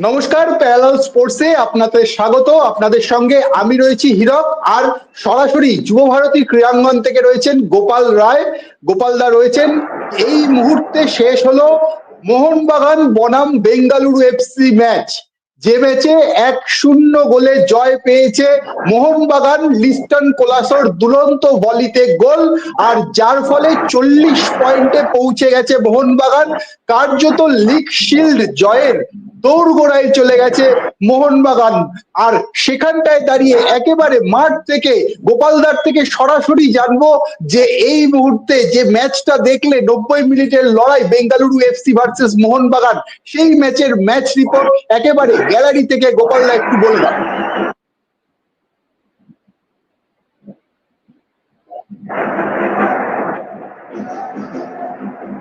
নমস্কার প্যারাল স্পোর্টসে আপনাদের স্বাগত। আপনাদের সঙ্গে আমি রয়েছি হীরক, আর সরাসরি যুব ভারতী ক্রীড়াঙ্গন থেকে রয়েছেন গোপাল রায়। গোপাল দা রয়েছেন। এই মুহূর্তে শেষ হলো মোহনবাগান বনাম বেঙ্গালুরু এফসি ম্যাচ যে ম্যাচে এক শূন্য গোলে জয় পেয়েছে মোহনবাগান লিস্টন কোলাসর দুরন্ত বলিতে গোল, আর যার ফলে চল্লিশ পয়েন্টে পৌঁছে গেছে মোহনবাগান। কার্যত লিগ শিল্ড জয়ের দৌড়গোড়ায় চলে গেছে মোহনবাগান। আর সেখানটায় দাঁড়িয়ে একেবারে মাঠ থেকে, গোপালদার থেকে সরাসরি জানব যে এই মুহূর্তে যে ম্যাচটা দেখলে নব্বই মিনিটের লড়াই বেঙ্গালুরু এফসি ভার্সেস মোহনবাগান, সেই ম্যাচের ম্যাচ রিপোর্ট একেবারে গ্যালারি থেকে গোপালদা একটু বললাম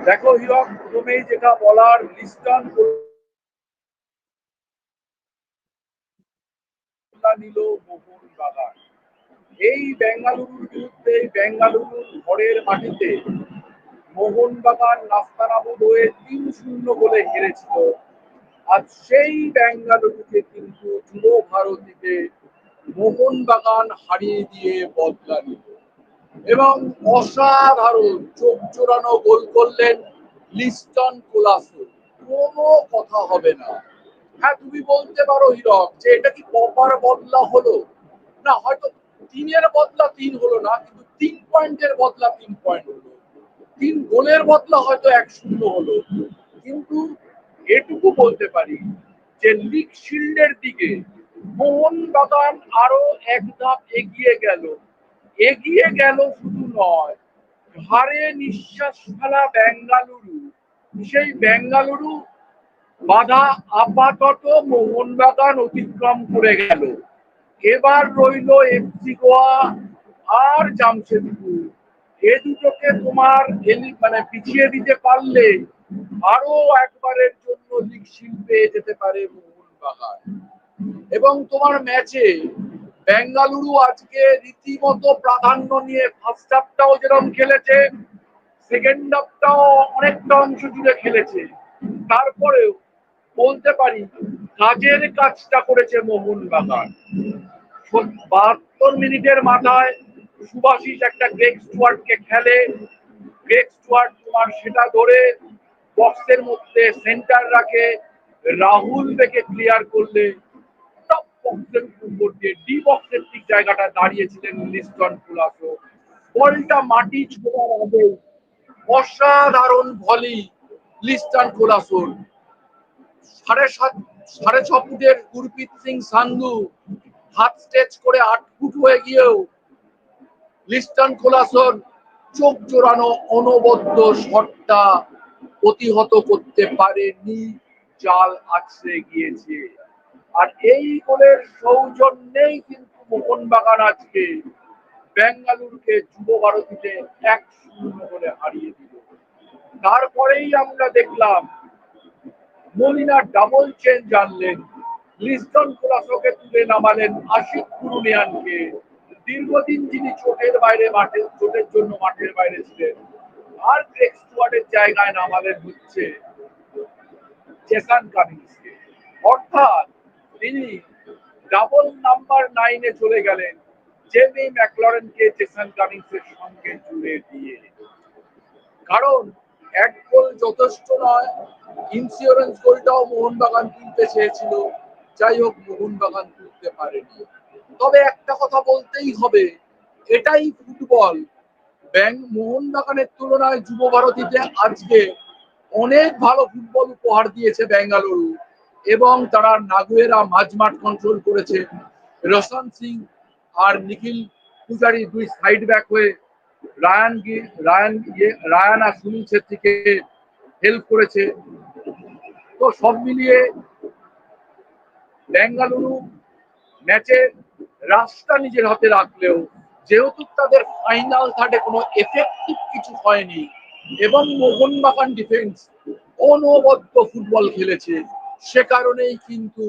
দেখো হিরক, প্রথমেই যেটা বলার, লিস্টন নিল মোহন বাগান। এই বেঙ্গালুরুর বিরুদ্ধে বেঙ্গালুরুর ঘরের মাটিতে মোহনবাগান নাস্তানাবুদ হয়ে তিন শূন্য গোলে হেরেছিল। আর সেই বেঙ্গালুরুকে কিন্তু যুব ভারতীতে মোহনবাগান হারিয়ে দিয়ে বদলা নিল। এবং অসাধারণ চোখ চোরানো গোল করলেন লিস্টন কোলাসো কোনো কথা হবে না। হ্যাঁ তুমি বলতে পারো হিরক, যে এটা কি কপার বদলা হলো? না, হয়তো তিনের বদলা তিন হলো না, কিন্তু তিন পয়েন্টের বদলা তিন পয়েন্ট হলো। তিন গোলের বদলা হয়তো এক শূন্য হলো। কিন্তু এটুকু বলতে পারি যে লিগ শিল্ডের দিকে মোহনবাগান আরও এক ধাপ এগিয়ে গেল। এগিয়ে গেল শুধু নয় ঘাড়ে নিঃশ্বাস ফেলা বেঙ্গালুরু। সেই বেঙ্গালুরু বাধা আপাতত মোহনবাগান অতিক্রম করে গেল। এবার রইল এফসি গোয়া আর জামশেদপুর। এ দুটোকে তোমার মানে পিছিয়ে দিতে পারলে আরও একবারের জন্য লিগ শিল্ড পেয়ে যেতে পারে মোহনবাগান। এবং তোমার ম্যাচে বেঙ্গালুরু আজকে রীতিমতো প্রাধান্য নিয়ে ফার্স্ট হাফটাও যেরকম খেলেছে সেকেন্ড হাফটাও অনেকটা অংশ জুড়ে খেলেছে। তারপরেও বলতে পারি, কাজের কাজটা করেছে মোহন মোহনবাগান বাহাত্তর মিনিটের মাথায় সুভাষিস একটা গ্রেক স্টুয়ার্টকে খেলে। গ্রেক স্টুয়ার্ট তোমার সেটা ধরে বক্সের মধ্যে সেন্টার রাখে। রাহুল বেকে ক্লিয়ার করলে বক্সের উপর দিয়ে ডি বক্সের ঠিক জায়গাটা দাঁড়িয়েছিলেন লিস্টন কুলাসো। বলটা মাটি ছোড়ার আগে অসাধারণ ভলি লিস্টন কুলাসোর। সাড়ে সাত, সাড়ে ছ ফুটের গুরপ্রীত সিং সান্ধু হাত করে আট ফুট হয়ে গিয়েও লিস্টন কোলাসন চোখ জোড়ানো অনবদ্য শটটা প্রতিহত করতে পারেনি, জাল আছড়ে গিয়েছে। আর এই গোলের সৌজন্যেই কিন্তু মোহনবাগান আজকে বেঙ্গালুরুকে যুব ভারতীতে এক শূন্য করে হারিয়ে দিল। তারপরেই আমরা দেখলাম মলিনা ডাবল চেঞ্জ আনলেন লিস্টন কোলাসোকে তুলে নামালেন আশিক কুরুনিয়ানকে। দীর্ঘদিন যিনি চোটের বাইরে মাঠে চোটের জন্য মাঠের বাইরে ছিলেন, আর গ্রেক জায়গায় নামালেন হচ্ছে জেসান অর্থাৎ তিনি ডাবল নাম্বার নাইনে চলে গেলেন, জেমি ম্যাকলরেনকে জেসান কামিংসের সঙ্গে জুড়ে দিয়ে। কারণ এক গোল যথেষ্ট নয়। ইন্স্যুরেন্স গোলটাও মোহনবাগান তুলতে চেয়েছিল। যাই হোক, মোহনবাগান তুলতে পারেনি। তবে একটা কথা বলতেই হবে, এটাই ফুটবল ব্যাং মোহনবাগানের তুলনায় যুব ভারতীতে আজকে অনেক ভালো ফুটবল উপহার দিয়েছে বেঙ্গালুরু এবং তারা নাগুয়েরা মাঝমাঠ কন্ট্রোল করেছে। রোশন সিং আর নিখিল পূজারি দুই সাইড ব্যাক হয়ে রায়ান রায়ান ইয়ে রায়ান আর সুনীল ছেত্রীকে হেল্প করেছে। তো সব মিলিয়ে বেঙ্গালুরু ম্যাচে রাস্তা নিজের হাতে রাখলেও যেহেতু তাদের ফাইনাল থার্ডে কোনো এফেক্টিভ কিছু হয়নি, এবং মোহনবাগান ডিফেন্স অনবদ্য ফুটবল খেলেছে, সে কারণেই কিন্তু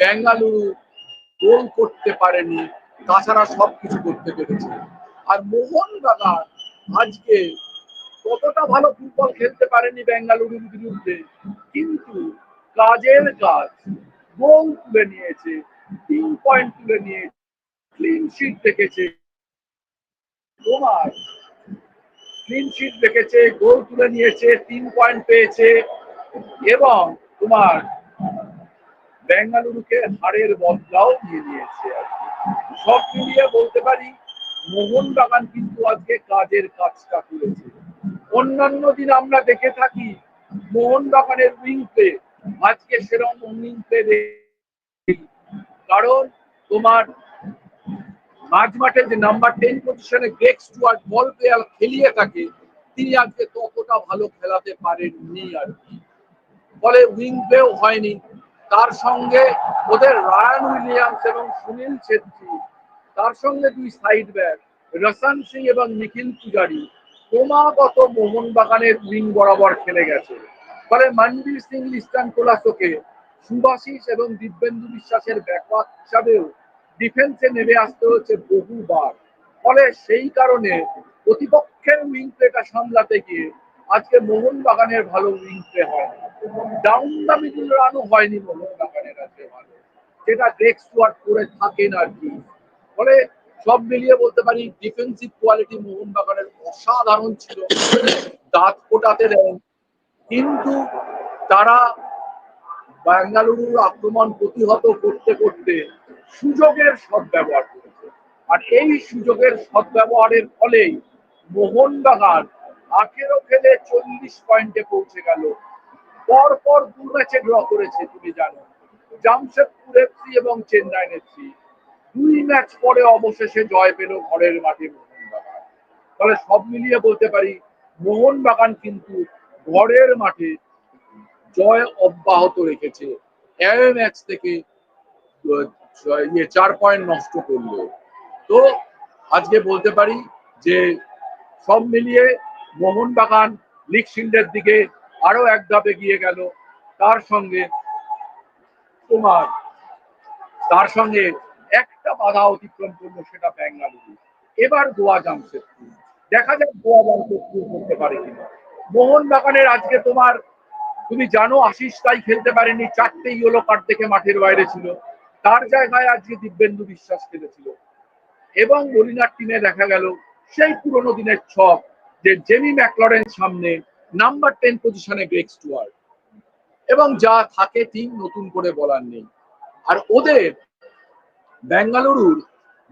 বেঙ্গালুরু গোল করতে পারেনি, তাছাড়া সবকিছু করতে পেরেছে। আর মোহনবাগান আজকে কতটা ভালো ফুটবল খেলতে পারেনি বেঙ্গালুরুর বিরুদ্ধে, কিন্তু কাজের কাজ গোল তুলে নিয়েছে, তিন পয়েন্ট তুলে নিয়েছে ক্লিন শিট দেখেছে তোমার ক্লিন শিট দেখেছে, গোল তুলে নিয়েছে, তিন পয়েন্ট পেয়েছে, এবং তোমার বেঙ্গালুরুকে হারের বদলাও নিয়ে নিয়েছে। সব মিলিয়ে বলতে পারি মোহনবাগান কিন্তু আজকে কাজের কাজটা করেছে। অন্যান্য দিন আমরা দেখে থাকি, মোহনবাগানের উইং প্লে আজকে সেরকম উইং প্লে কারণ তোমার মাঝ মাঠে যে নাম্বার টেন পজিশনে গ্রেক স্টুয়ার্ট বল প্লেয়ার খেলিয়ে থাকে, তিনি আজকে ততটা ভালো খেলাতে পারেননি আর কি। ফলে উইং প্লেও হয়নি। তার সঙ্গে ওদের রায়ান উইলিয়ামস এবং সুনীল ছেত্রী তার সঙ্গে দুই সাইড ব্যাক রসান সিং এবং নিখিল পূজারি ক্রমাগত মোহনবাগানের উইং বরাবর খেলে গেছে। ফলে মনবীর সিং লিস্টান কোলাসোকে সুভাশিস এবং দিব্যেন্দু বিশ্বাসের ব্যাকওয়ার্ড হিসাবেও ডিফেন্সে নেমে আসতে হচ্ছে বহুবার। ফলে সেই কারণে প্রতিপক্ষের উইং প্লেটা সামলাতে গিয়ে আজকে মোহনবাগানের ভালো উইং প্লে হয় ডাউন দ্য মিডল রানও হয়নি মোহনবাগানের আজকে ভালো। যেটা গ্রেক স্টুয়ার্ট করে থাকেন আর কি। ফলে সব মিলিয়ে বলতে পারি ডিফেন্সিভ কোয়ালিটি মোহনবাগানের অসাধারণ ছিল। দাঁত ফোটাতে দেন। কিন্তু তারা বেঙ্গালুরুর আক্রমণ প্রতিহত করতে করতে সুযোগের সদ্ব্যবহার করেছে। আর এই সুযোগের সদ্ব্যবহারের ফলেই মোহনবাগান আঠেরো খেলে চল্লিশ পয়েন্টে পৌঁছে গেল। পর পর দু ম্যাচে ড্র করেছে, তুমি জানো। জামশেদপুর এফসি এবং চেন্নাই এফসি দুই ম্যাচ পরে অবশেষে জয় পেল ঘরের মাঠে মোহনবাগান। তাহলে সব মিলিয়ে বলতে পারি, মোহনবাগান কিন্তু ঘরের মাঠে জয় অব্যাহত রেখেছে। এ ম্যাচ থেকে ইয়ে চার পয়েন্ট নষ্ট করল। তো আজকে বলতে পারি যে সব মিলিয়ে মোহনবাগান লিগ শিল্ডের দিকে আরও এক ধাপ এগিয়ে গেল। তার সঙ্গে তোমার তার সঙ্গে একটা বাধা অতিক্রম করল সেটা বেঙ্গালুরু এবার গোয়া জামশেদপুর। দেখা যাক গোয়া জামশেদপুর করতে পারে কিনা। মোহনবাগানের আজকে তোমার, তুমি জানো, আশিস তাই খেলতে পারেনি, চারটে ইয়েলো কার্ড থেকে মাঠের বাইরে ছিল। তার জায়গায় আজকে দিব্যেন্দু বিশ্বাস খেলেছিল। এবং বলিনার টিমে দেখা গেল, সেই পুরোনো দিনের ছক যে জেমি ম্যাকলরেন সামনে নাম্বার টেন পজিশনে গ্রেক স্টুয়ার্ট এবং যা থাকে টিম নতুন করে বলার নেই। আর ওদের বেঙ্গালুরুর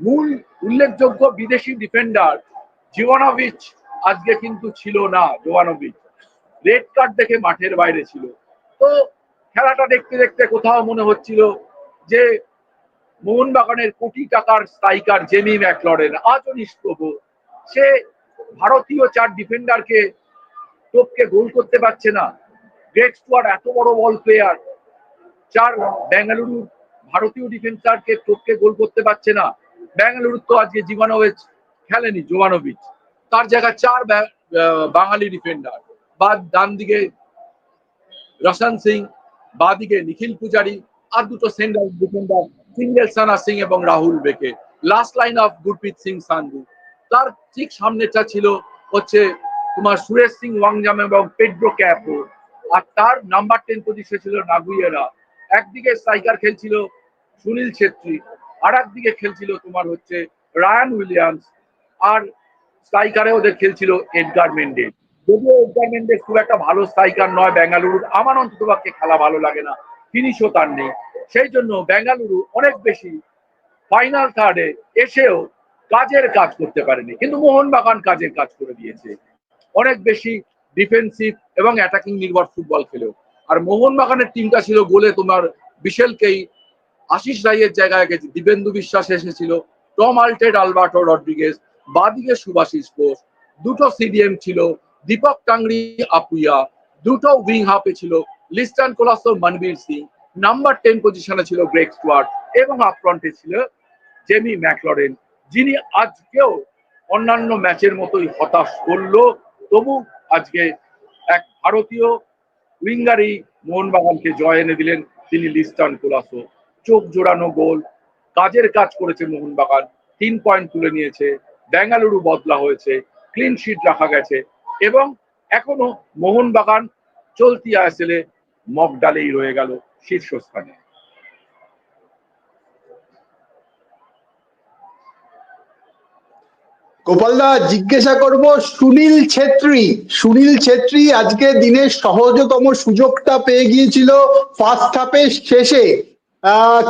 মূল উল্লেখযোগ্য বিদেশি ডিফেন্ডার জিওয়ানোভিচ আজকে কিন্তু ছিল না, জোয়ানোভিচ। রেড কার্ড দেখে মাঠের বাইরে ছিল। তো খেলাটা দেখতে দেখতে কোথাও মনে হচ্ছিল যে মোহনবাগানের কোটি টাকার স্ট্রাইকার জেমি ম্যাকলরেন, আজও নিষ্প্রভ। সে ভারতীয় চার ডিফেন্ডারকে টোপকে গোল করতে পারছে না। গ্রেট স্টুয়ার্ট এত বড় বল প্লেয়ার চার বেঙ্গালুরু ভারতীয় ডিফেন্সারকে টোপকে গোল করতে পারছে না। ব্যাঙ্গালুরু তো আজকে জীবানোভিচ খেলেনি জোবানোভিচ তার জায়গায় চার বাঙালি ডিফেন্ডার বা ডান দিকে রশন সিং, বা দিকে নিখিল পূজারি, আর দুটো সেন্টার ডিফেন্ডার সিঙ্গেল সানা সিং এবং রাহুল বেকে। Last line of Gurpreet Singh Sandhu তার ঠিক সামনেটা ছিল হচ্ছে তোমার সুরেশ সিং, ওয়াংজাম এবং পেড্রো ক্যাপো আর তার নাম্বার টেন পজিশনে ছিল নাগুইয়েরা। একদিকে স্ট্রাইকার খেলছিল সুনীল ছেত্রী আর একদিকে খেলছিল তোমার হচ্ছে রায়ান উইলিয়ামস আর স্ট্রাইকারে ওদের খেলছিল এডগার মেন্ডেস যদিও এডগার মেন্ডেস খুব একটা ভালো স্ট্রাইকার নয় বেঙ্গালুরুর আমার অন্ততপক্ষে খেলা ভালো লাগে না, ফিনিশও তার নেই। সেই জন্য বেঙ্গালুরু অনেক বেশি ফাইনাল থার্ডে এসেও কাজের কাজ করতে পারেনি। কিন্তু মোহনবাগান কাজের কাজ করে দিয়েছে। অনেক বেশি ডিফেন্সিভ এবং অ্যাটাকিং নির্ভর ফুটবল খেলেও। আর মোহনবাগানের টিমটা ছিল গোলে তোমার বিশেলকেই আশিস রাইয়ের জায়গায় গেছে, দিবেন্দু বিশ্বাস এসেছিল, টম আলটেড, আলবার্টো রড্রিগেজ, বাদিকে সুভাষিস বোস, দুটো সিডিএম ছিল, দীপক টাংরি, আপুইয়া, দুটো উইং হাফে ছিল, লিস্টান কোলাসো মনবীর সিং, নাম্বার টেন পজিশনে ছিল গ্রেক স্টুয়ার্ট এবং আপফ্রন্টে ছিল জেমি ম্যাকলরেন, যিনি আজকেও অন্যান্য ম্যাচের মতোই হতাশ করল। তবু আজকে এক ভারতীয় উইঙ্গারই মোহনবাগানকে জয় এনে দিলেন, তিনি লিস্টান কোলাসো চোখ জোড়ানো গোল। কাজের কাজ করেছে মোহনবাগান। তিন পয়েন্ট তুলে নিয়েছে। বেঙ্গালুরু বদলা হয়েছে। ক্লিন শিট রাখা গেছে। এবং এখনও মোহনবাগান চলতি আইএসএলে মগডালেই রয়ে গেল শীর্ষস্থানে। গোপালদা, জিজ্ঞাসা করব সুনীল ছেত্রী। সুনীল ছেত্রী আজকে দিনের সহজতম সুযোগটা পেয়ে গিয়েছিল ফার্স্ট হাফের শেষে।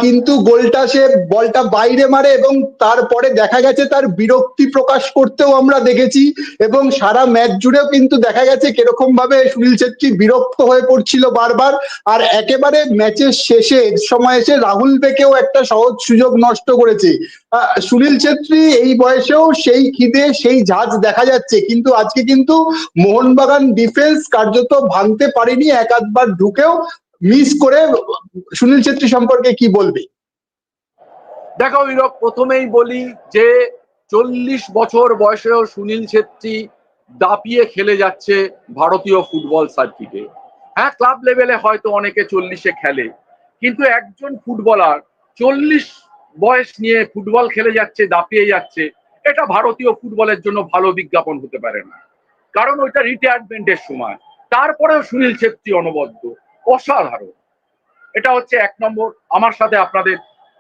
কিন্তু গোলটা সে বলটা বাইরে মারে এবং তারপরে দেখা গেছে তার বিরক্তি প্রকাশ করতেও আমরা দেখেছি এবং সারা ম্যাচ জুড়েও কিন্তু দেখা গেছে কীরকম ভাবে সুনীল ছেত্রী বিরক্ত হয়ে পড়ছিল বারবার। আর একেবারে ম্যাচের শেষে সময় এসে রাহুল বেকেও একটা সহজ সুযোগ নষ্ট করেছে। সুনীল ছেত্রী এই বয়সেও সেই খিদে, সেই ঝাঁজ দেখা যাচ্ছে। কিন্তু আজকে কিন্তু মোহনবাগান ডিফেন্স কার্যত ভাঙতে পারেনি, এক আধবার ঢুকেও মিস করে সুনীল ছেত্রী সম্পর্কে কি বলবে? দেখো হীরক প্রথমেই বলি যে চল্লিশ বছর বয়সেও সুনীল ছেত্রী দাপিয়ে খেলে যাচ্ছে ভারতীয় ফুটবল সার্কিটে। হ্যাঁ ক্লাব লেভেলে হয়তো অনেকে চল্লিশে খেলে, কিন্তু একজন ফুটবলার চল্লিশ বয়স নিয়ে ফুটবল খেলে যাচ্ছে, দাপিয়ে যাচ্ছে, এটা ভারতীয় ফুটবলের জন্য ভালো বিজ্ঞাপন হতে পারে না। কারণ ওইটা রিটায়ারমেন্টের সময়। তারপরেও সুনীল ছেত্রী অনবদ্য। অসাধারণ। এটা হচ্ছে এক নম্বর, আমার সাথে আপনাদের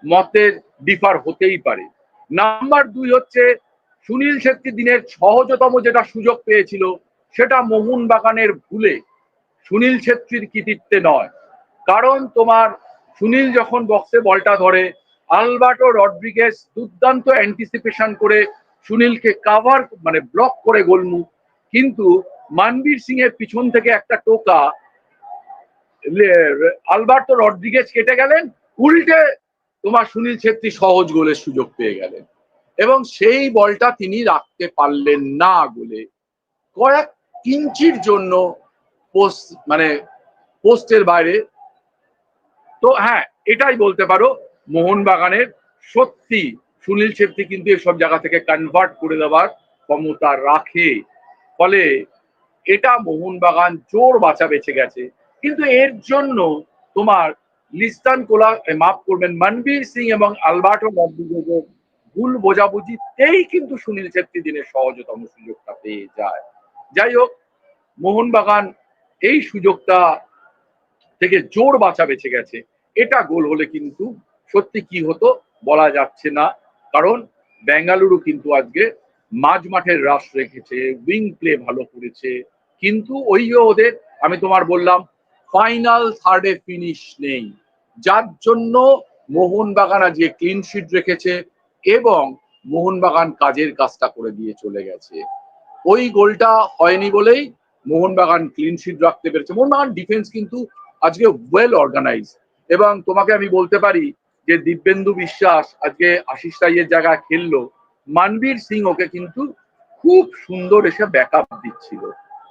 মতের ডিফার হতেই পারে। নাম্বার দুই হচ্ছে, সুনীল ছেত্রী দিনের সহজতম যেটা সুযোগ পেয়েছিল, সেটা মোহন বাগানের ভুলে সুনীল ছেত্রীর কৃতিত্বে নয়। কারণ তোমার সুনীল যখন বক্সে বলটা ধরে, আলবার্টো রড্রিগেস দুর্দান্ত অ্যান্টিসিপেশন করে সুনীলকে কাভার মানে ব্লক করে গোলমুখ। কিন্তু মানবীর সিং এর পিছন থেকে একটা টোকা আলবার্তো রড্রিগেজ কেটে গেলেন, উল্টে তোমার সুনীল ছেত্রী সহজ গোলের সুযোগ পেয়ে গেলেন। এবং সেই বলটা তিনি রাখতে পারলেন না গোলে। কয়েক কিঞ্চির জন্য পোস্ট মানে পোস্টের বাইরে। তো হ্যাঁ এটাই বলতে পারো, মোহনবাগানের সত্যি সুনীল ছেত্রী কিন্তু এসব জায়গা থেকে কনভার্ট করে দেওয়ার ক্ষমতা রাখে। ফলে এটা মোহনবাগান জোর বাঁচা বেঁচে গেছে। কিন্তু এর জন্য তোমার লিস্তান কোলা মাফ করবেন, মনবীর সিং এবং আলবার্টো রড্রিগেজের ভুল বোঝাবুঝিতেই কিন্তু সুনীল ছেত্রী দিনের সহজতম সুযোগটা পেয়ে যায়। যাই হোক, মোহনবাগান এই সুযোগটা থেকে জোর বাঁচা বেঁচে গেছে। এটা গোল হলে কিন্তু সত্যি কি হতো বলা যাচ্ছে না। কারণ বেঙ্গালুরু কিন্তু আজকে মাঝ মাঠের রাশ রেখেছে উইং প্লে ভালো করেছে। কিন্তু ওই ওদের, আমি তোমার বললাম ফাইনাল থার্ডে ফিনিশ নেই। যার জন্য মোহনবাগান আজকে ক্লিন শিট রেখেছে এবং মোহনবাগান কাজের কাজটা করে দিয়ে চলে গেছে। ওই গোলটা হয়নি বলেই মোহনবাগান ক্লিন শিট রাখতে পেরেছে। মোহনবাগান ডিফেন্স কিন্তু আজকে ওয়েল অর্গানাইজ এবং তোমাকে আমি বলতে পারি যে দিব্যেন্দু বিশ্বাস আজকে আশিস রাইয়ের জায়গায় খেললো। মানবীর সিং ওকে কিন্তু খুব সুন্দর এসে ব্যাকআপ দিচ্ছিল।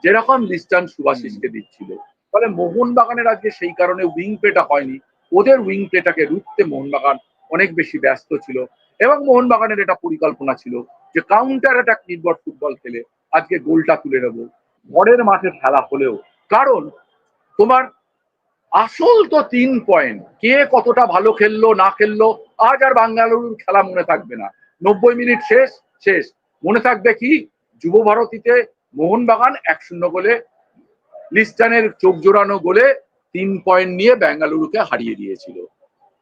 যেরকম লিস্টান সুভাশিসকে দিচ্ছিল। ফলে মোহনবাগানের আজকে সেই কারণে উইং প্লেটা হয়নি। ওদের উইং প্লেটাকে রুখতে মোহনবাগান অনেক বেশি ব্যস্ত ছিল এবং মোহনবাগানের এটা পরিকল্পনা ছিল যে কাউন্টার অ্যাটাক নির্ভর ফুটবল খেলে আজকে গোলটা তুলে নেব। ঘরের মাঠে খেলা হলেও। কারণ তোমার আসল তো তিন পয়েন্ট কে কতটা ভালো খেললো, না খেললো, আজ আর বাঙ্গালুরুর খেলা মনে থাকবে না। নব্বই মিনিট শেষ শেষ। মনে থাকবে কি? যুব ভারতীতে মোহনবাগান এক শূন্য গোলে লিস্টানের চোখ জোড়ানো গোলে তিন পয়েন্ট নিয়ে বেঙ্গালুরুকে হারিয়ে দিয়েছিল।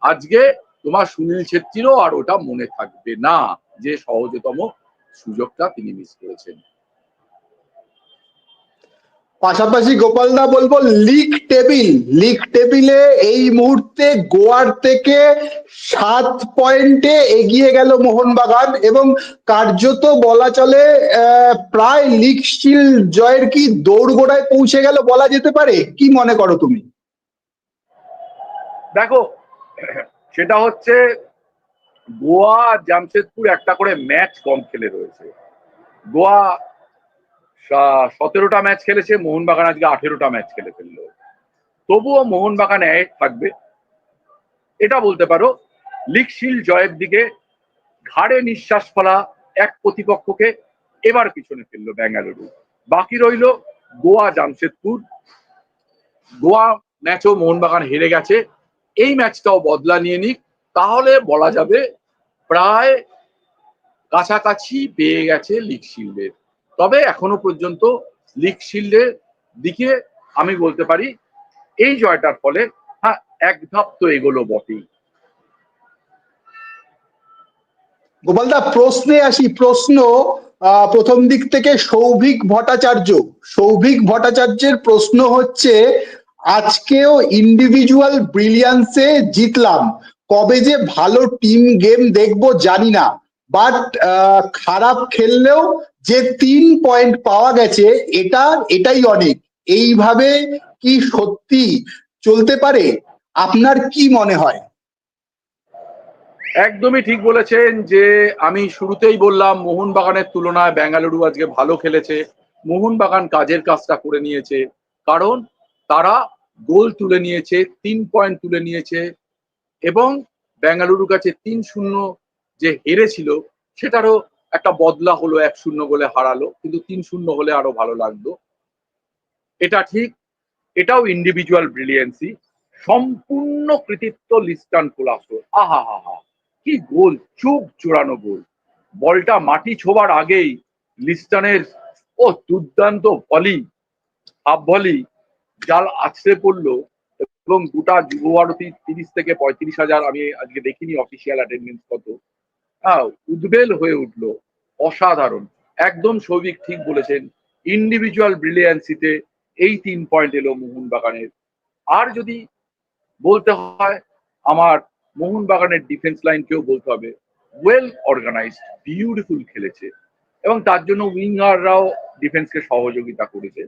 আজকে তোমার সুনীল ছেত্রীরও আর ওটা মনে থাকবে না। যে সহজতম সুযোগটা তিনি মিস করেছেন। পাশাপাশি গোপালদা বলব লিগ টেবিল লিগ টেবিলে এই মুহূর্তে গোয়ার থেকে সাত পয়েন্টে এগিয়ে গেল মোহনবাগান এবং কার্যত বলা চলে প্রায় লিগ শিল জয়ের কি দৌড়গোড়ায় পৌঁছে গেল বলা যেতে পারে? কি মনে করো তুমি? দেখো, সেটা হচ্ছে গোয়া জামশেদপুর একটা করে ম্যাচ কম খেলে রয়েছে। গোয়া সতেরোটা ম্যাচ খেলেছে, মোহনবাগান আজকে আঠেরোটা ম্যাচ খেলে ফেলল। তবুও মোহনবাগান এক থাকবে। এটা বলতে পারো লিগশিল জয়ের দিকে ঘাড়ে নিঃশ্বাস ফেলা এক প্রতিপক্ষকে এবার পিছনে ফেলল ব্যাঙ্গালুরু। বাকি রইল গোয়া, জামশেদপুর। গোয়া ম্যাচও মোহনবাগান হেরে গেছে। এই ম্যাচটাও বদলা নিয়ে নিক, তাহলে বলা যাবে প্রায় কাছাকাছি পেয়ে গেছে লিগ শিল্ডের তবে এখনও পর্যন্ত লিগ শিল্ডের দিকে আমি বলতে পারি, এই জয়টার ফলে হ্যাঁ এক ধাপ তো এগোলো বটেই। গোপালদা প্রশ্নে আসি, প্রশ্ন প্রথম দিক থেকে সৌভিক ভট্টাচার্য। সৌভিক ভট্টাচার্যের প্রশ্ন হচ্ছে, আজকেও ইন্ডিভিজুয়াল ব্রিলিয়ান্সে জিতলাম। কবে যে ভালো টিম গেম দেখব জানি না। বাট খারাপ খেললেও যে তিন পয়েন্ট পাওয়া গেছে, এটা, এটাই অনেক। এইভাবে কি সত্যি চলতে পারে? আপনার কি মনে হয়? একদমই ঠিক বলেছেন যে, আমি শুরুতেই বললাম, মোহনবাগানের তুলনায় বেঙ্গালুরু আজকে ভালো খেলেছে। মোহনবাগান কাজের কাজটা করে নিয়েছে। কারণ তারা গোল তুলে নিয়েছে, তিন পয়েন্ট তুলে নিয়েছে এবং বেঙ্গালুরুর কাছে তিন শূন্য যে হেরেছিল, সেটারও একটা বদলা হলো, এক শূন্য গোলে হারালো, কিন্তু তিন শূন্য হলে আরও ভালো লাগতো এটা ঠিক, এটাও ইন্ডিভিজুয়াল ব্রিলিয়েন্সি সম্পূর্ণ কৃতিত্ব লিস্টান কোলাসো। আহা হা হা কি গোল চোখ জোড়ানো গোল। বলটা মাটি ছোবার আগেই লিস্টানের, ও দুর্দান্ত ভলি হাফ ভলি জাল আছড়ে পড়ল, এবং গোটা যুব ভারতী তিরিশ থেকে পঁয়ত্রিশ হাজার, আমি আজকে দেখিনি অফিসিয়াল অ্যাটেন্ডেন্স কত উদ্বেল হয়ে উঠল। অসাধারণ। একদম সৌভিক ঠিক বলেছেন। ইন্ডিভিজুয়াল ব্রিলিয়ান্সিতে এই তিন পয়েন্ট এলো মোহনবাগানের। আর যদি বলতে হয়, আমার মোহনবাগানের ডিফেন্স লাইনকেও বলতে হবে। ওয়েল অর্গানাইজড বিউটিফুল খেলেছে। এবং তার জন্য উইঙ্গাররাও ডিফেন্সকে সহযোগিতা করেছে।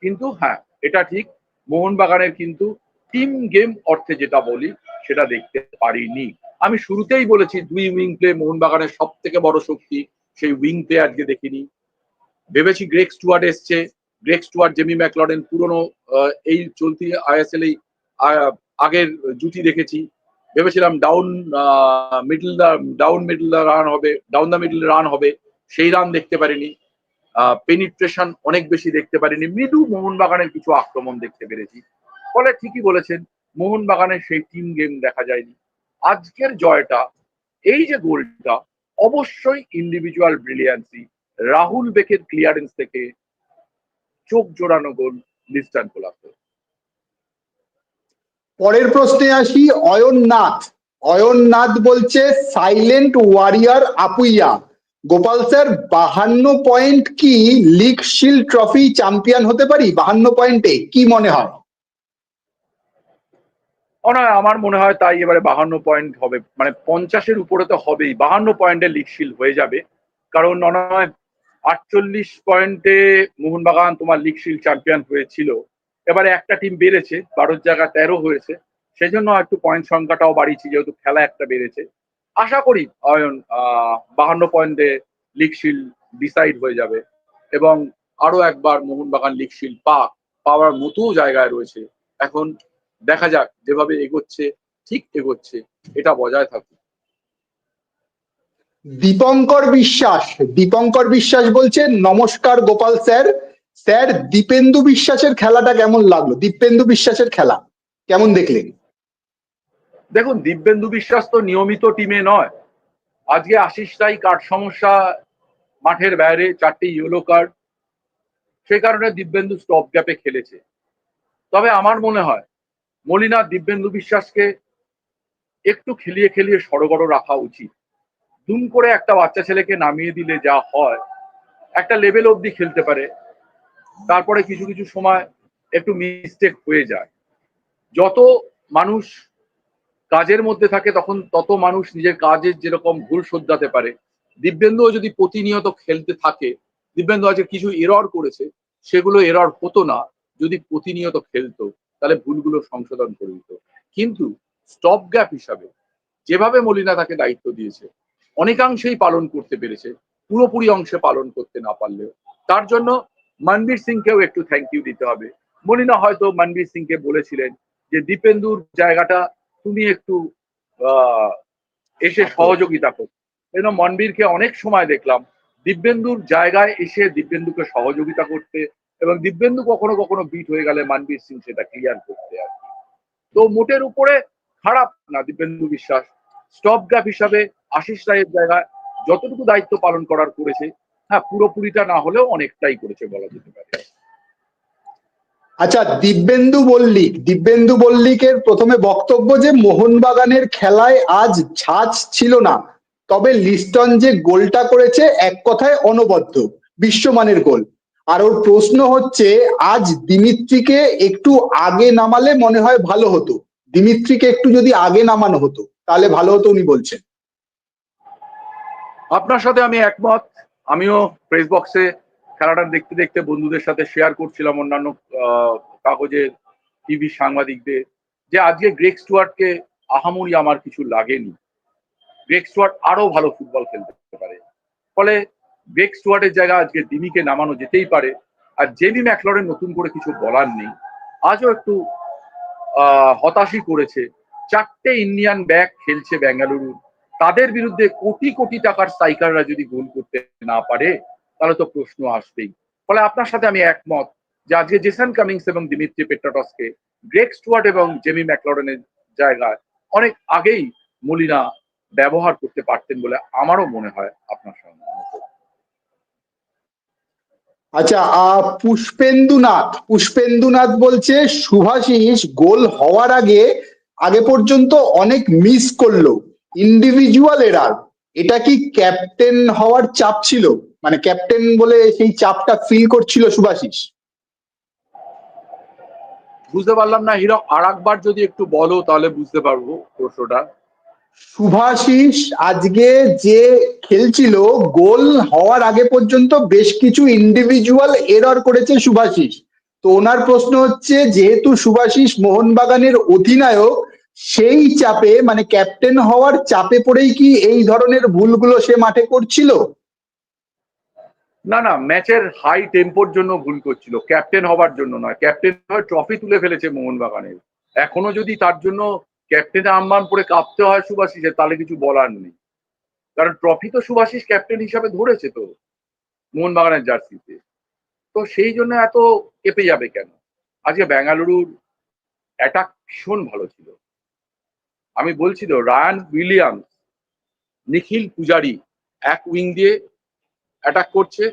কিন্তু হ্যাঁ এটা ঠিক, মোহনবাগানের কিন্তু টিম গেম অর্থে যেটা বলি, সেটা দেখতে পারিনি। আমি শুরুতেই বলেছি, দুই উইং প্লে মোহনবাগানের সব থেকে বড় শক্তি, সেই উইং প্লে আজকে দেখিনি। ভেবেছি গ্রেক স্টুয়ার্ড এসছে। গ্রেক স্টুয়ার্ট জেমি ম্যাকলরেন পুরনো এই চলতি আইএসএল এই আগের জুটি দেখেছি। ভেবেছিলাম down middle down middle run হবে ডাউন দ্য মিডল রান হবে, সেই রান দেখতে পারিনি। পেনিট্রেশন অনেক বেশি দেখতে পারিনি। মৃদু মোহনবাগানের কিছু আক্রমণ দেখতে পেরেছি। ফলে ঠিকই বলেছেন, মোহনবাগানের সেই টিম গেম দেখা যায়নি। আজকের জয়টা, এই যে গোলটা অবশ্যই ইন্ডিভিজুয়াল ব্রিলিয়ান্সি রাহুল বেকের ক্লিয়ারেন্স থেকে চোখ জোড়ানো গোল লিস্টান কোলাসের পরের প্রশ্নে আসি, অয়ননাথ। অয়ননাথ বলছে silent warrior Apuia. Gopal sir, বাহান্ন পয়েন্ট কি লিগ শিল্ড ট্রফি চ্যাম্পিয়ন হতে পারি? বাহান্ন পয়েন্টে কি মনে হয়? আমার মনে হয় তাই এবারে বাহান্ন পয়েন্ট হবে। মানে পঞ্চাশের উপরে তো হবেই। বাহান্ন পয়েন্টে লিগশিল হয়ে যাবে। কারণ নয় আটচল্লিশ পয়েন্টে মোহনবাগান তোমার লিগশিল চ্যাম্পিয়ন হয়েছিল। এবারে একটা টিম বেড়েছে, বারোর জায়গা তেরো হয়েছে। সেই জন্য একটু পয়েন্ট সংখ্যাটাও বাড়িয়েছি, যেহেতু খেলা একটা বেড়েছে। আশা করি অয়ন বাহান্ন পয়েন্টে লিগশিল ডিসাইড হয়ে যাবে। এবং আরও একবার মোহনবাগান লিগশিল পাক পাওয়ার মতো জায়গায় রয়েছে। এখন দেখা যাক যেভাবে এগোচ্ছে ঠিক এগোচ্ছে এটা বজায় থাকুক। দীপঙ্কর বিশ্বাস দীপঙ্কর বিশ্বাস বলছে নমস্কার গোপাল স্যার। স্যার দীপেন্দু বিশ্বাসের খেলাটা কেমন লাগল? দীপেন্দু বিশ্বাসের খেলা কেমন দেখলেন? দেখুন দিব্যেন্দু বিশ্বাস তো নিয়মিত টিমে নয়। আজকে আশিস রাই কার্ড সমস্যা মাঠের বাইরে চারটি ইয়েলো কার্ড সে কারণে দিব্যেন্দু স্টপ গ্যাপে খেলেছে। তবে আমার মনে হয় মলিনা দিব্যেন্দু বিশ্বাসকে একটু খেলিয়ে খেলিয়ে সড়গড় রাখা উচিত। দুম করে একটা বাচ্চা ছেলেকে নামিয়ে দিলে যা হয়, একটা লেভেল অবধি খেলতে পারে। তারপরে কিছু কিছু সময় একটু মিস্টেক হয়ে যায়। যত মানুষ কাজের মধ্যে থাকে তখন তত মানুষ নিজের কাজের যেরকম ভুল শোধরাতে পারে। দিব্যেন্দুও যদি প্রতিনিয়ত খেলতে থাকে, দিব্যেন্দু আজকে কিছু এরর করেছে, সেগুলো এরর হতো না যদি প্রতিনিয়ত খেলতো। তাহলে ভুলগুলো সংশোধন করে দিত। কিন্তু স্টপ গ্যাপ হিসাবে যেভাবে মলিনা তাকে দায়িত্ব দিয়েছে অনেকাংশেই পালন করতে পেরেছে পুরোপুরি অংশে পালন করতে না পারলেও। তার জন্য মনবীর সিংকেও একটু থ্যাংক ইউ দিতে হবে। মলিনা হয়তো মনবীর সিংকে বলেছিলেন যে দীপেন্দুর জায়গাটা তুমি একটু আহ, এসে সহযোগিতা করো। যেন মনবীরকে অনেক সময় দেখলাম দিব্যেন্দুর জায়গায় এসে দিব্যেন্দুকে সহযোগিতা করতে এবং দিব্যেন্দু কখনো কখনো বিট হয়ে গেলে মানবীর সিং সেটা ক্লিয়ার করতে আর। তো মোটের উপরে খারাপ না দিব্যেন্দু বিশ্বাস। স্টপ গ্যাপ হিসাবে আশিস রায়ের জায়গায় যতটুকু দায়িত্ব পালন করার করেছে হ্যাঁ পুরোপুরিটা না হলেও অনেকটাই করেছে বলা যেতে পারে। আচ্ছা দিব্যেন্দু মল্লিক দিব্যেন্দু মল্লিকের প্রথমে বক্তব্য যে মোহনবাগানের খেলায় আজ ঝাঁজ ছিল না, তবে লিস্টন যে গোলটা করেছে এক কথায় অনবদ্য, বিশ্বমানের গোল। আর ওর প্রশ্ন হচ্ছে, আজ দিমিত্রিকে একটু আগে নামালে মনে হয় ভালো হতো। দিমিত্রিকে একটু যদি আগে নামানো হতো, তাহলে ভালো হতো উনি বলছেন। আপনার সাথে আমি একমত। আমিও প্রেস বক্সে খেলাটা দেখতে দেখতে বন্ধুদের সাথে শেয়ার করছিলাম অন্যান্য কাগজের টিভি সাংবাদিকদের, যে আজকে গ্রেক স্টুয়ার্টকে আহামরি আমার কিছু লাগেনি। গ্রেক স্টুয়ার্ট আরও ভালো ফুটবল খেলতে পারে। ফলে গ্রেক স্টুয়ার্টের জায়গা আজকে ডিমিকে নামানো যেতেই পারে। আর জেমি ম্যাকলরের নতুন করে কিছু বলার নেই। আজও একটু হতাশই করেছে। চারটে ইন্ডিয়ান ব্যাক খেলছে বেঙ্গালুরু তাদের বিরুদ্ধে কোটি কোটি টাকার স্ট্রাইকাররা যদি গোল করতে না পারে, তাহলে তো প্রশ্ন আসবেই। ফলে আপনার সাথে আমি একমত যে আজকে জেসন কামিংস এবং দিমিত্রি পেট্রাটসকে গ্রেক স্টুয়ার্ট এবং জেমি ম্যাকলরেনের জায়গায় অনেক আগেই মলিনা ব্যবহার করতে পারতেন বলে আমারও মনে হয় আপনার সঙ্গে। আচ্ছা আহ, পুষ্পেন্দুনাথ পুষ্পেন্দুনাথ বলছে শুভাশিস গোল হওয়ার আগে আগে পর্যন্ত অনেক মিস করল। ইন্ডিভিজুয়াল এরার এটা কি ক্যাপ্টেন হওয়ার চাপ ছিল? মানে ক্যাপ্টেন বলে সেই চাপটা ফিল করছিল শুভাশিস বুঝতে পারলাম না হিরক আর একবার যদি একটু বলো তাহলে বুঝতে পারব প্রশ্নটা। শুভাশিস আজকে যে খেলছিল, গোল হওয়ার আগে পর্যন্ত বেশ কিছু ইন্ডিভিজুয়াল এরর করেছে শুভাশিস তো ওনার প্রশ্ন হচ্ছে, যেহেতু শুভাশিস মোহনবাগানের অধিনায়ক, সেই চাপে মানে ক্যাপ্টেন হওয়ার চাপে পড়েই কি এই ধরনের ভুলগুলো সে মাঠে করছিল? না না, ম্যাচের হাই টেম্পোর জন্য ভুল করছিল। ক্যাপ্টেন হওয়ার জন্য নয়। ক্যাপ্টেন ট্রফি তুলে ফেলেছে মোহনবাগানের। এখনও যদি তার জন্য ক্যাপ্টেন আম্বান পরে কাঁপতে হয় সুভাষিসের, তাহলে কিছু বলার নেই। কারণ ট্রফি তো সুভাষিস ক্যাপ্টেন হিসাবে ধরেছে তো, মোহনবাগানের জার্সিতে। তো সেই জন্য এত কেঁপে যাবে কেন? আজকে বেঙ্গালুরুর অ্যাটাক ভীষণ ভালো ছিল। আমি বলছি তো, রায়ান উইলিয়ামস, নিখিল পূজারি এক উইং দিয়ে অ্যাটাক করছে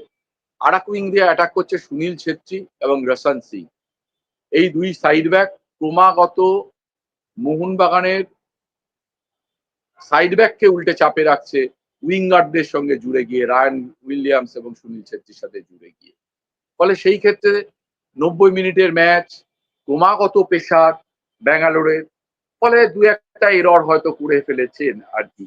আর এক উইং দিয়ে অ্যাটাক করছে সুনীল ছেত্রী এবং রসান সিং। এই দুই সাইড ব্যাক ক্রমাগত মোহনবাগানের সাইড ব্যাককে উল্টে চাপে রাখছে উইঙ্গারদের সঙ্গে জুড়ে গিয়ে, রায়ান উইলিয়ামস এবং সুনীল ছেত্রীর সাথে জুড়ে গিয়ে। ফলে সেই ক্ষেত্রে নব্বই মিনিটের ম্যাচ, ক্রমাগত পেশার ব্যাঙ্গালোরের, ফলে দু একটা এরর হয়তো করে ফেলেছেন আর কি।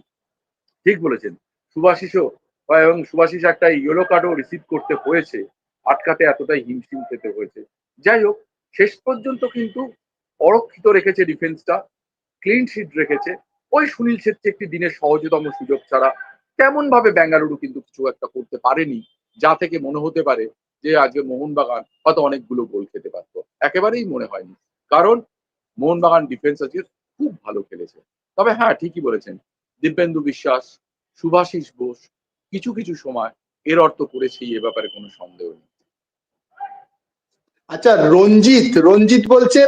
ঠিক বলেছেন। সুভাশিসও এবং সুভাশিস একটা ইয়েলো কার্ডও রিসিভ করতে হয়েছে। আটকাতে এতটাই হিমশিম খেতে হয়েছে। যাই হোক, শেষ পর্যন্ত কিন্তু অরক্ষিত রেখেছে ডিফেন্সটা ক্লিন শিট রেখেছে। ওই সুনীল ছেত্রী একটি দিনের সহজতম সুযোগ ছাড়া তেমন ভাবে বেঙ্গালুরু কিন্তু কিছু একটা করতে পারেনি, যা থেকে মনে হতে পারে যে আজকে মোহনবাগান হয়তো অনেকগুলো গোল খেতে পারতো। একেবারেই মনে হয়নি, কারণ মোহনবাগান ডিফেন্স আজকে খুব ভালো খেলেছে। তবে হ্যাঁ ঠিকই বলেছেন, দিব্যেন্দু বিশ্বাস, সুভাষিস বোস কিছু কিছু সময় এর অর্থ করেছেই, এ ব্যাপারে কোনো সন্দেহ নেই। আচ্ছা রঞ্জিত রঞ্জিত বলছে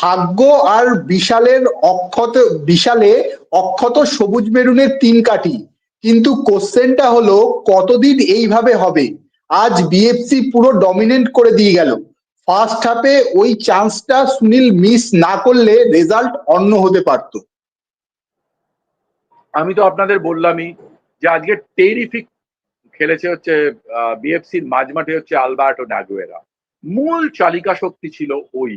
ভাগ্য আর বিশালের অক্ষত বিশালে অক্ষত সবুজ মেরুনের তিন কাঠি। কিন্তু কোশ্চেনটা হলো, কতদিন এইভাবে হবে? আজ বিএফসি পুরো ডমিনেন্ট করে দিয়ে গেল। ফার্স্ট হাফে ওই চান্সটা সুনীল মিস না করলে রেজাল্ট অন্য হতে পারত। আমি তো আপনাদের বললামই যে আজকে টেরিফিক খেলেছে হচ্ছে বিএফসির মাঝমাঠে হচ্ছে আলবার্টো নাগুয়েরা। মূল চালিকা শক্তি ছিল ওই।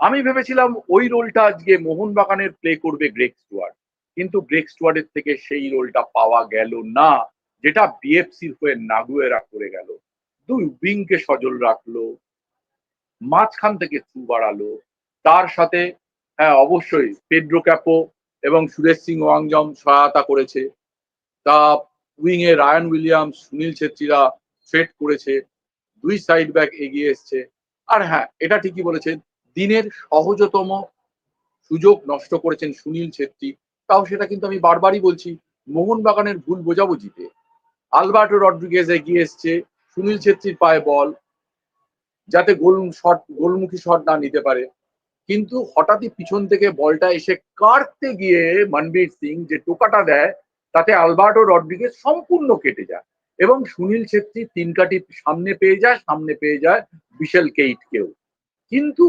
আমি ভেবেছিলাম ওই রোলটা আজকে মোহনবাগানের প্লে করবে গ্রেক স্টুয়ার্ড কিন্তু গ্রেক স্টুয়ার্ডের থেকে সেই রোলটা পাওয়া গেল না, যেটা বিএফসির হয়ে নাগুয়েরা করে গেল। দুই উইংকে সজল রাখল, মাঝখান থেকে থ্রু বাড়ালো, তার সাথে হ্যাঁ অবশ্যই পেড্রো ক্যাপো এবং সুরেশ সিং ওয়াংজম সহায়তা করেছে। তা উইং এ রায়ান উইলিয়ামস, সুনীল ছেত্রীরা ফেট করেছে। দুই সাইড ব্যাক এগিয়ে এসছে। আর হ্যাঁ এটা ঠিকই বলেছেন, দিনের সহজতম সুযোগ নষ্ট করেছেন সুনীল ছেত্রী। তাও সেটা কিন্তু আমি বারবারই বলছি, মোহনবাগানের ভুল বোঝাবুঝিতে। আলবার্টো রড্রিগেজ এগিয়ে এসছে, সুনীল ছেত্রীর পায়ে বল, যাতে গোল শট, গোলমুখী শট না নিতে পারে। কিন্তু হঠাৎই পিছন থেকে বলটা এসে কাটতে গিয়ে মনবীর সিং যে টোকাটা দেয়, তাতে আলবার্টো রড্রিগেজ সম্পূর্ণ কেটে যায়। এবং সুনীল ছেত্রী তিন কাটি সামনে পেয়ে যায়, সামনে পেয়ে যায় বিশাল কেইটকেও। কিন্তু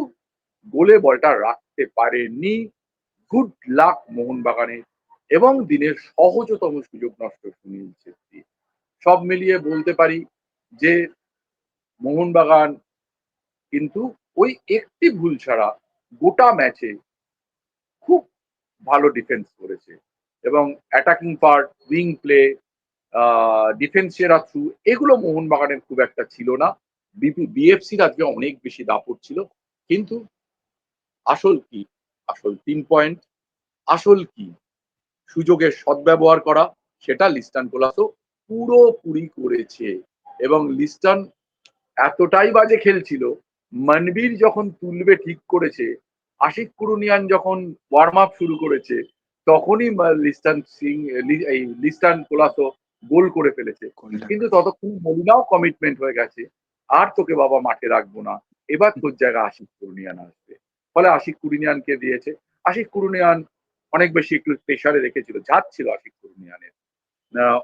গোলে বলটা রাখতে পারেনি গুড লাক মোহনবাগানের এবং দিনের সহজতম সুযোগ নষ্ট সুনীল ছেত্রী। সব মিলিয়ে বলতে পারি যে মোহনবাগান কিন্তু ওই একটি ভুল ছাড়া গোটা ম্যাচে খুব ভালো ডিফেন্স করেছে। এবং অ্যাটাকিং পার্ট উইং প্লে ডিফেন্সের থ্রু এগুলো মোহনবাগানের খুব একটা ছিল না। বিএফসির আজকে অনেক বেশি দাপট ছিল। কিন্তু আসল কি? আসল তিন পয়েন্ট আসল কি? সুযোগের সদ্ব্যবহার করা, সেটা লিস্টান কোলাসো পুরোপুরি করেছে। এবং লিস্টান এতটাই বাজে খেলছিল মনবীর যখন তুলবে ঠিক করেছে আশিক কুরুনিয়ান যখন ওয়ার্ম আপ শুরু করেছে, তখনই লিস্টান সিং এই লিস্টান কোলাসো গোল করে ফেলেছে। কিন্তু ততক্ষণ মলিনাও কমিটমেন্ট হয়ে গেছে। আর তোকে বাবা মাঠে রাখব না। এবার তোর জায়গায় আশিক কুরুনিয়ান আসবে। ফলে আশিক কুরুনিয়ানকে দিয়েছে। আশিক কুরুনিয়ান অনেক বেশি একটু প্রেশারে রেখেছিল যাচ্ছিল আশিক কুরুনিয়ানের।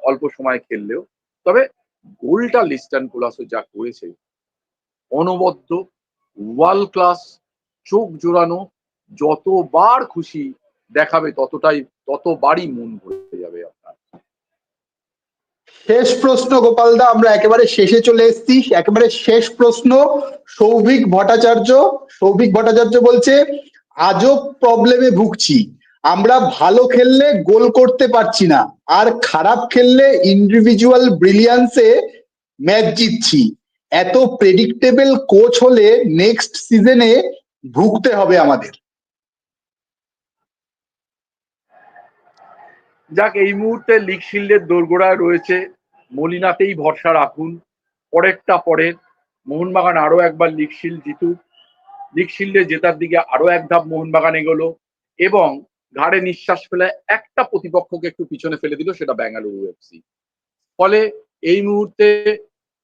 অল্প সময় খেললেও। তবে গোলটা লিস্টান কোলাসো যা করেছে অনবদ্য ওয়ার্ল্ড ক্লাস চোখ জোড়ানো যতবার খুশি দেখাবে ততটাই ততবারই মন ভরে যাবে আপনার। শেষ প্রশ্ন গোপালদা আমরা একেবারে শেষে চলে এসেছি। একেবারে শেষ প্রশ্ন, সৌভিক ভট্টাচার্য। সৌভিক ভট্টাচার্য বলছে আজব প্রবলেমে ভুগছি। আমরা ভালো খেললে গোল করতে পারছি না। আর খারাপ খেললে ইন্ডিভিজুয়াল ব্রিলিয়ান্সে ম্যাচ জিতছি। এত প্রেডিক্টেবল কোচ হলে নেক্সট সিজনে ভুগতে হবে আমাদের। যাক, এই মুহূর্তে লিগ শিল্ডের দোরগোড়ায় রয়েছে। মলিনাতেই ভরসা রাখুন। পরেরটা পরের মোহনবাগান আরও একবার লিগ শিল্ড জিতুক। লিগ শিল্ডে জেতার দিকে আরও এক ধাপ মোহনবাগান এগোলো এবং ঘাড়ে নিঃশ্বাস ফেলে একটা প্রতিপক্ষকে একটু পিছনে ফেলে দিল, সেটা বেঙ্গালুরু এফসি। ফলে এই মুহূর্তে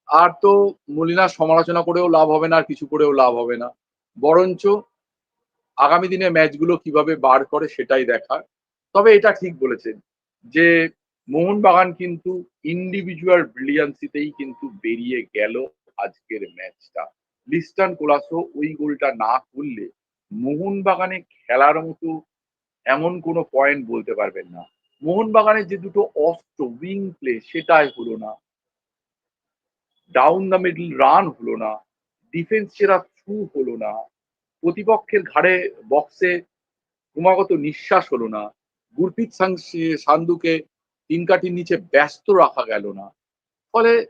আর তো মলিনার সমালোচনা করেও লাভ হবে না, আর কিছু করেও লাভ হবে না। বরঞ্চ আগামী দিনে ম্যাচগুলো কীভাবে বার করে সেটাই দেখার। তবে এটা ঠিক বলেছেন যে মোহনবাগান কিন্তু ইন্ডিভিজুয়াল ব্রিলিয়ান্সিতেই কিন্তু বেরিয়ে গেল আজকের ম্যাচটা লিস্টান কোলাসো ওই গোলটা না করলে মোহনবাগানে খেলার মতো এমন কোনো পয়েন্ট বলতে পারবেন না। মোহনবাগানের যে দুটো অস্ত্র উইং প্লে সেটাই হলো না। ডাউন দ্য মিডল রান হলো না। ডিফেন্স সেরা থ্রু হলো না। প্রতিপক্ষের ঘাড়ে বক্সে ক্রমাগত নিঃশ্বাস হলো না। গুরপ্রীত সাং সান্ধুকে তিন কাঠির নিচে ব্যস্ত রাখা গেল না। ফলে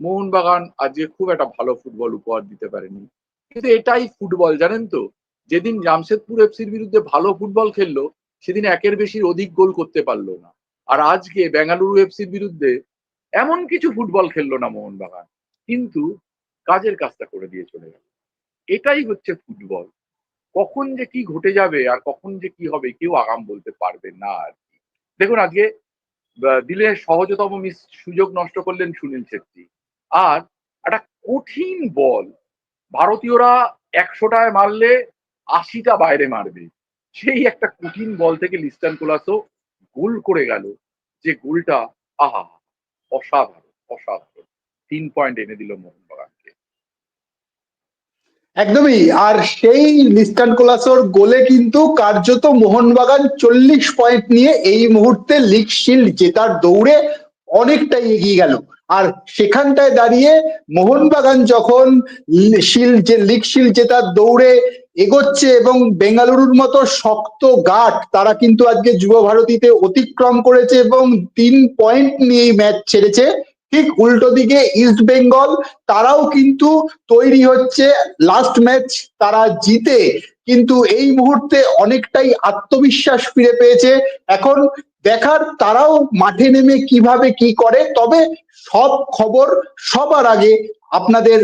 মোহনবাগান আজকে খুব একটা ভালো ফুটবল উপহার দিতে পারেনি। কিন্তু এটাই ফুটবল, জানেন তো? যেদিন জামশেদপুর এফসির বিরুদ্ধে ভালো ফুটবল খেললো, সেদিন একের বেশি অধিক গোল করতে পারল না। আর আজকে বেঙ্গালুরু এফসির বিরুদ্ধে এমন কিছু ফুটবল খেললো না মোহনবাগান। কিন্তু কাজের কাজটা করে দিয়ে চলে গেল। এটাই হচ্ছে ফুটবল। কখন যে কি ঘটে যাবে আর কখন যে কি হবে কেউ আগাম বলতে পারবে না আর কি। দেখুন, আজকে দিলের সহজতম মিস সুযোগ নষ্ট করলেন সুনীল ছেত্রী। আর একটা কঠিন বল, ভারতীয়রা একশোটায় মারলে আশিটা বাইরে মারবে। সেই একটা কঠিন বল থেকে লিস্টান কোলাসো গোল করে গেল। যে গোলটা, আহা, অসাধারণ অসাধারণ। তিন পয়েন্ট এনে দিল মোহনবাগানকে একদমই। আর সেই লিস্টান কোলাসোর গোলে কিন্তু কার্যত মোহনবাগান চল্লিশ পয়েন্ট নিয়ে এই মুহূর্তে লিগ শিল্ড জেতার দৌড়ে অনেকটাই এগিয়ে গেল। আর সেখানটায় দাঁড়িয়ে মোহনবাগান যখন শিল্ড যে লিগ শিল্ড জেতার দৌড়ে এগোচ্ছে এবং বেঙ্গালুরুর মতো শক্ত গাঠ তারা কিন্তু আজকে যুব ভারতীতে অতিক্রম করেছে এবং তিন পয়েন্ট নিয়ে ম্যাচ ছেড়েছে। ঠিক উল্টো দিকে ইস্ট বেঙ্গল তারাও কিন্তু তৈরি হচ্ছে লাস্ট ম্যাচ তারা জিতে কিন্তু এই মুহূর্তে অনেকটাই আত্মবিশ্বাস ফিরে পেয়েছে। এখন দেখার তারাও মাঠে নেমে কীভাবে কি করে, তবে সব খবর সবার আগে আপনাদের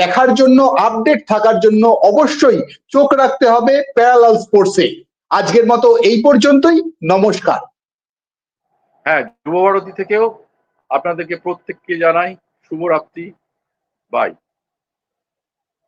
দেখার জন্য আপডেট থাকার জন্য অবশ্যই চোখ রাখতে হবে প্যারালাল স্পোর্টসে আজকের মতো এই পর্যন্তই, নমস্কার। হ্যাঁ যুবভারতী থেকেও আপনাদেরকে প্রত্যেককে জানাই শুভরাত্রি। বাই